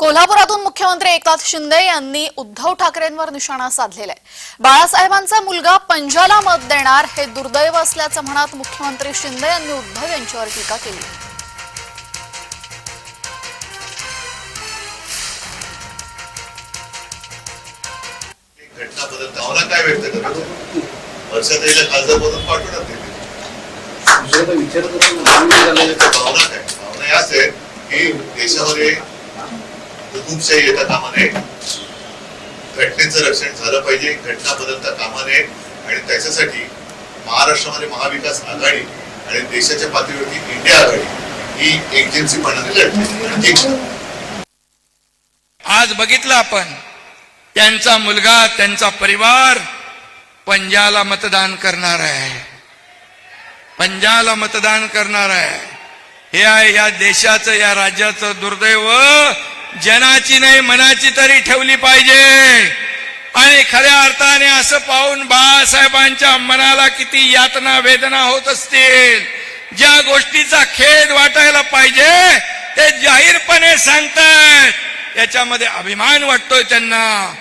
कोल्हापुरातून मुख्यमंत्री एकनाथ शिंदे यांनी उद्धव ठाकरेंवर निशाणा साधलेला आहे. बाळासाहेबांचा मुलगा पंजाला मत देणार हे दुर्दैव असल्याचं म्हणत मुख्यमंत्री शिंदे यांनी उद्धव यांच्यावर टीका केली. घटना बदल भावना काय? व्यक्त भावना काय? भावना याच आहे की देशामध्ये हुकुमशाही येता कामा नये घटनेचं रक्षण झालं पाहिजे घटना बदलता कामा नये आणि त्याच्यासाठी महाराष्ट्रामध्ये महाविकास आघाडी आणि देशाच्या पातळीवरती इंडिया आघाडी ही एकजिन्सीपणाने लढते आणि आज बघितलं आपण त्यांचा मुलगा त्यांचा परिवार पंजाला मतदान करणार आहे. पंजाला मतदान करणार आहे. हे आहे या देशाचं या राज्याचं दुर्दैव. जनाची नाही मनाची तरी ठेवली पाहिजे. आणि खऱ्या अर्थाने असं पाहून बाळासाहेबांच्या मनाला किती यातना वेदना होत असतील. ज्या गोष्टीचा खेद वाटायला पाहिजे ते जाहीरपणे सांगतात. याच्यामध्ये अभिमान वाटतोय त्यांना.